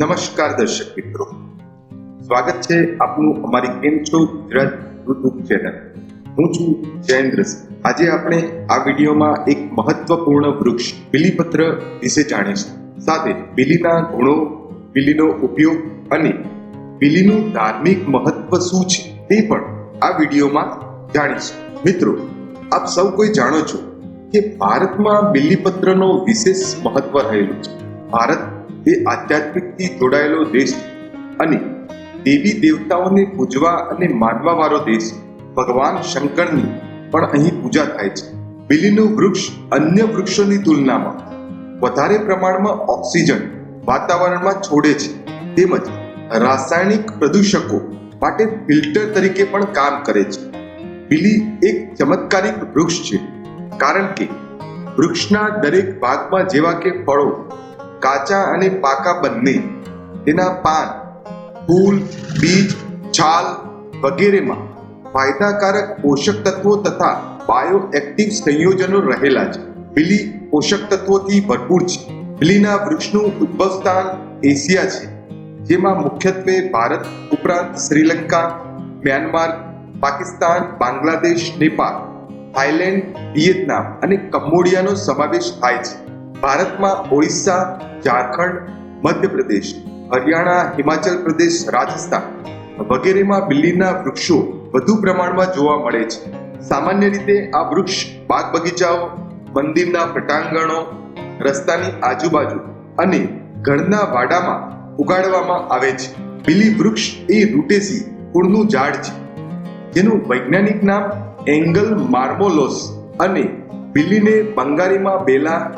નમસ્કાર દર્શક મિત્રો. સ્વાગત છે આપનું અમારી કેમ છો ગુજરાત યુટ્યુબ ચેનલ. હું છું જયેન્દ્ર આજે આપણે આ વિડીયોમાં એક મહત્વપૂર્ણ વૃક્ષ, બિલીપત્ર વિશે જાણીશું. સાથે બિલીના ગુણો બિલીનો ઉપયોગ અને બિલીનું ધાર્મિક મહત્વ શું છે તે પણ આ વિડીયોમાં જાણીશું. મિત્રો, આપ સૌ કોઈ જાણો છો કે ભારતમાં બિલીપત્રનો વિશેષ મહત્વ રહેલું છે? ભારત એ આધ્યાત્મિકથી જોડાયેલો દેશ અને દેવી દેવતાઓને પૂજવા અને માનવા વાળો દેશ. ભગવાન શંકરની પણ અહીં પૂજા થાય છે. બિલીનું વૃક્ષ અન્ય વૃક્ષોની તુલનામાં વધારે પ્રમાણમાં ઓક્સિજન વાતાવરણમાં છોડે છે. તેમજ રાસાયણિક પ્રદૂષકો માટે ફિલ્ટર તરીકે પણ કામ કરે છે. બિલી એક ચમત્કારિક વૃક્ષ છે. કારણ કે વૃક્ષના દરેક ભાગમાં જેવા કે ફળો કાચા અને પાકા બંને, તેના પાન, ફૂલ, બીજ, છાલ વગેરેમાં ફાયદાકારક પોષક તત્વો તથા બાયો એક્ટિવ સંયોજનો રહેલા છે. બિલી પોષક તત્વોથી ભરપૂર છે. બિલીના વૃક્ષનું ઉદ્ભવ સ્થાન એશિયા છે, જેમાં મુખ્યત્વે ભારત ઉપરાંત Sri Lanka, Myanmar, Pakistan, Bangladesh, Nepal Thailand Vietnam અને કંબોડિયાનો સમાવેશ થાય છે. ભારતમાં ઓડિશા ઝારખંડ, મધ્યપ્રદેશ, હરિયાણા, હિમાચલ પ્રદેશ, રાજસ્થાન વગેરેમાં બિલ્લીના વૃક્ષો વધુ પ્રમાણમાં જોવા મળે છે. સામાન્ય રીતે આ વૃક્ષ બાગ બગીચાઓ, મંદિરના પટાંગણો, રસ્તાની આજુબાજુ અને ઘરના વાડામાં ઉગાડવામાં આવે છે. બિલી વૃક્ષ એ રૂટેસી કુળનું ઝાડ છે. જેનું વૈજ્ઞાનિક નામ એંગલ માર્મોલોસ અને બિલીને બંગાળીમાં બેલા,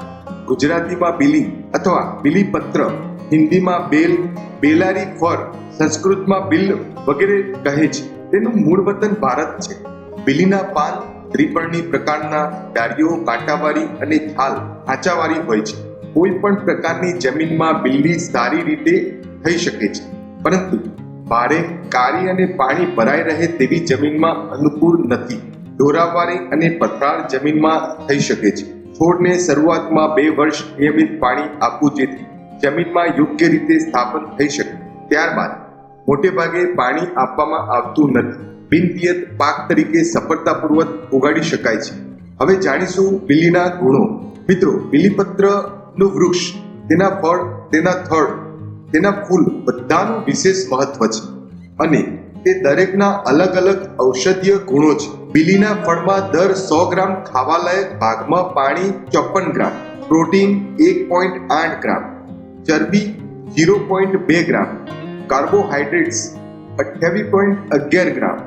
ગુજરાતીમાં બિલી અથવા બિલીપત્ર, હિન્દીમાં બેલ, બેલારી ફર, સંસ્કૃતમાં બિલ વગેરે કહે છે. તેનું મૂળ વતન ભારત છે. બિલીના પાન, ત્રિપર્ણી પ્રકારના ડાળીઓ, કાંટાવાળી અને છાલ આંચાવાળી હોય છે. કોઈ પણ પ્રકારની જમીનમાં બિલ્લી સારી રીતે થઈ શકે છે. પરંતુ ભારે, કાળી અને પાણી ભરાઈ રહે તેવી જમીનમાં અનુકૂળ નથી. ઢોરાવાળી અને પથરાળ જમીનમાં થઈ શકે છે. છોડને શરૂઆતમાં બે વર્ષ નિયમિત પાણી આપવું જેથી જમીનમાં યોગ્ય રીતે સ્થાપન થઈ શકે. ત્યારબાદ મોટે ભાગે પાણી આપવામાં આવતું નથી. બિનપિયત પાક તરીકે સફળતાપૂર્વક ઉગાડી શકાય છે. હવે જાણીશું બિલીના ગુણો. મિત્રો, બીલીપત્રનું વૃક્ષ, તેના ફળ, તેના થડ, તેના ફૂલ બધાનું વિશેષ મહત્વ છે. અને તે દરેકના અલગ અલગ ઔષધીય ગુણો છે. બિલીના ફળમાં દર સો ગ્રામ ખાવાલાયક ભાગમાં પાણી ચોપન ગ્રામ, પ્રોટીન એક પોઈન્ટ આઠ ગ્રામ, ચરબી ઝીરો પોઈન્ટ બે ગ્રામ, કાર્બોહાઈડ્રેટ્સ અઠ્યાવીસ પોઈન્ટ અગિયાર ગ્રામ,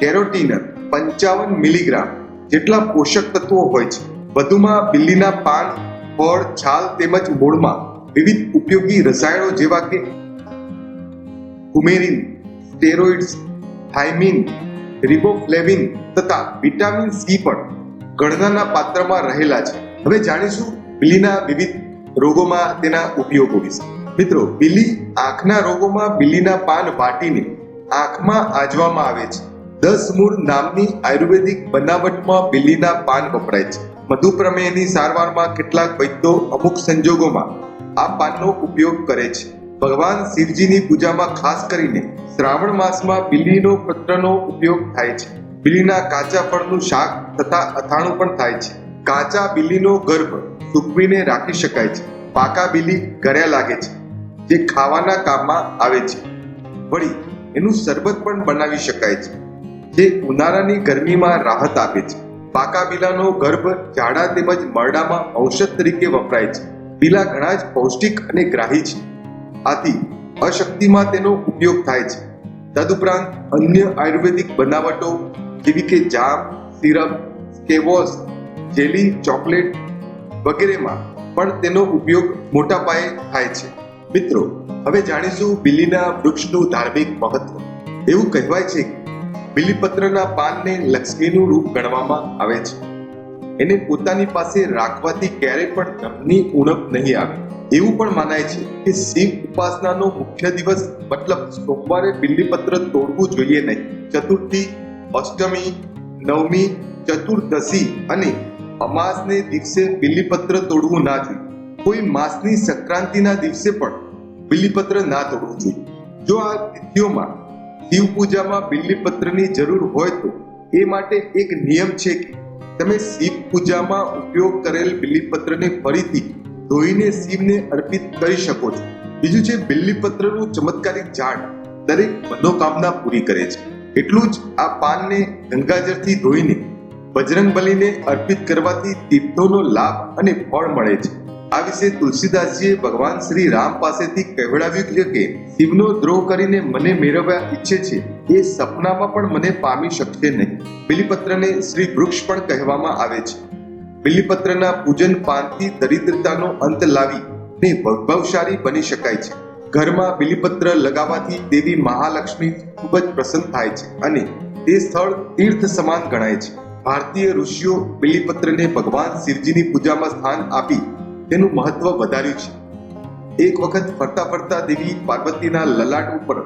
કેરોટીન પંચાવન મિલીગ્રામ જેટલા પોષક તત્વો હોય છે. વધુમાં બિલ્લીના પાન, ફળ, છાલ તેમજ મૂળમાં વિવિધ ઉપયોગી રસાયણો જેવા કે કુમેરિન સ્ટેરોઇડ્સ થાઇમિન રિબોફ્લેવિન તથા વિટામિન સી પણ ગણનાના પાત્રમાં રહેલા છે. હવે જાણીશું બિલીના વિવિધ રોગોમાં તેના ઉપયોગો વિશે. મિત્રો, બિલી આંખના રોગોમાં બિલીના પાન વાટીને આંખમાં આજવામાં આવે છે. દસ મૂળ નામની આયુર્વેદિક બનાવટમાં બિલીના પાન વપરાય છે. મધુપ્રમેહની સારવારમાં કેટલાક વૈદ્યો અમુક સંજોગોમાં આ પાનનો ઉપયોગ કરે છે. ભગવાન શિવજીની પૂજામાં ખાસ કરીને શ્રાવણ માસમાં બિલીનો પત્રનો ઉપયોગ થાય છે. બિલીના કાચા ફળનું શાક તથા અથાણું પણ થાય છે. કાચા બિલીનો ગર્ભ સૂકવીને રાખી શકાય છે. પાકા બિલી ગળ્યા લાગે છે, જે ખાવાના કામમાં આવે છે. વળી એનું શરબત પણ બનાવી શકાય છે, જે ઉનાળાની ગરમીમાં રાહત આપે છે. પાકા બિલાનો ગર્ભ ઝાડા તેમજ મરડામાં ઔષધ તરીકે વપરાય છે. બિલા ઘણા જ પૌષ્ટિક અને ગ્રાહી છે. આથી અશક્તિમાં તેનો ઉપયોગ થાય છે. તદુપરાંત અન્ય આયુર્વેદિક બનાવટો જેવી કે જામ, સિરપ સ્કેવોસ જેલી, ચોકલેટ વગેરેમાં પણ તેનો ઉપયોગ મોટા પાયે થાય છે. મિત્રો, હવે જાણીશું બિલીના વૃક્ષનું ધાર્મિક મહત્વ. એવું કહેવાય છે કે બિલીપત્રના પાનને લક્ષ્મીનું રૂપ ગણવામાં આવે છે. એને પોતાની પાસે રાખવાથી ક્યારેય પણ ધનની ઉણપ નહીં આવે. એવું પણ મનાય છે કે શિવ ઉપાસનાનો મુખ્ય દિવસ મતલબ સોમવારે બિલ્લીપત્ર તોડવું જોઈએ નહીં. ચતુર્થી, અષ્ટમી, નવમી, ચતુર્દશી અને અમાસને દિવસે બિલ્લીપત્ર તોડવું ના જોઈએ. કોઈ માસની સંક્રાંતિના દિવસે પણ બિલીપત્ર ના તોડવું જોઈએ. જો આ તિથિઓમાં શિવ પૂજામાં બિલીપત્રની જરૂર હોય તો એ માટે એક નિયમ છે કે તમે શિવ પૂજામાં ઉપયોગ કરેલ બિલીપત્રને ફરીથી ધોઈને શિવને અર્પિત કરી શકો છો. બીજું છે, બિલ્લીપત્રનું ચમત્કારિક ઝાડ દરેક મનોકામના પૂરી કરે છે. એટલું જ આ પાનને ગંગાજળથી ધોઈને બજરંગ બલીને અર્પિત કરવાથી તીર્થોનો લાભ અને ફળ મળે છે. આ વિશે તુલસીદાસજીએ ભગવાન શ્રી રામ પાસેથી કહેવડાવ્યું કે શિવનો દ્રોહ કરીને મને મેળવવા ઈચ્છે છે, એ સપનામાં પણ મને પામી શકશે નહીં. બિલીપત્રને શ્રી વૃક્ષ પણ કહેવામાં આવે છે. બિલીપત્રના પૂજન પાનથી દરિદ્રતાનો અંત લાવી ને વૈભવશાળી બની શકાય છે. ઘરમાં બિલીપત્ર લગાવવાથી દેવી મહાલક્ષ્મી ખૂબ જ પ્રસન્ન થાય છે અને તે સ્થળ તીર્થ સમાન ગણાય છે. ભારતીય ઋષિઓ બિલીપત્રને ભગવાન શિવજીની પૂજામાં સ્થાન આપી તેનું મહત્વ વધાર્યું છે. એક વખત ફરતા ફરતા દેવી પાર્વતીના લલાટ ઉપર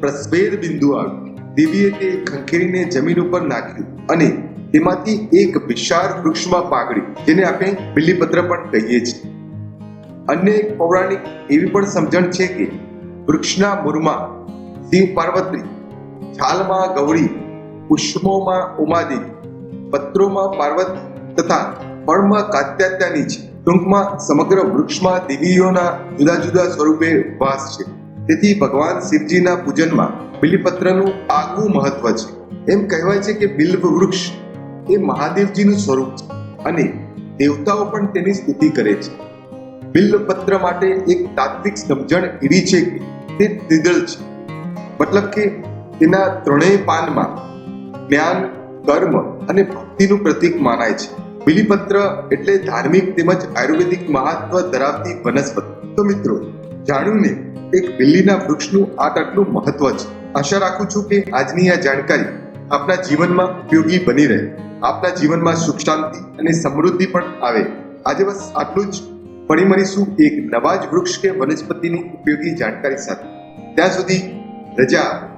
પ્રસ્વેદ બિંદુ આવ્યું. દેવીએ તે ખંખેરીને જમીન ઉપર નાખ્યું અને તેમાંથી એક વિશાળ વૃક્ષમાં પાઘડી, જેને આપણે બિલીપત્ર પણ કહીએ છીએ. અન્ય એક પૌરાણિક એવી પણ સમજણ છે કે વૃક્ષના મૂળમાં શિવ પાર્વતી છાલમાં ગૌરી, પુષ્પોમાં ઉમાદેવી, પત્રોમાં પાર્વતી તથા ફળમાં કાત્યાત્યાની છે ટૂંકમાં સમગ્ર વૃક્ષમાં દેવીઓના જુદા જુદા સ્વરૂપે વાસ છે. તેથી ભગવાન શિવજીના પૂજનમાં બિલીપત્રનું આગવું મહત્વ છે. એમ કહેવાય છે કે બિલ્વ વૃક્ષ એ મહાદેવજીનું સ્વરૂપ છે અને દેવતાઓ પણ તેની સ્તુતિ કરે છે. બિલ્લપત્ર માટે એક તાત્વિક સમજણ એવી છે કે તે ત્રિદળ છે. મતલબ કે તેના ત્રણેય પાનમાં જ્ઞાન, કર્મ અને ભક્તિનું પ્રતીક માનાય છે. બિલીપત્ર એટલે ધાર્મિક તેમજ આયુર્વેદિક મહત્વ ધરાવતી વનસ્પતિ. તો મિત્રો, જાણ્યું ને, એક બિલ્લીના વૃક્ષનું આ આટલું મહત્વ છે. આશા રાખું છું કે આજની આ જાણકારી આપના જીવનમાં ઉપયોગી બની રહે. આપના જીવનમાં સુખ શાંતિ અને સમૃદ્ધિ પણ આવે. આજે બસ આટલું જ. ફરી મળીશું એક નવા જ વૃક્ષ કે વનસ્પતિની ઉપયોગી જાણકારી સાથે. ત્યાં સુધી રજા.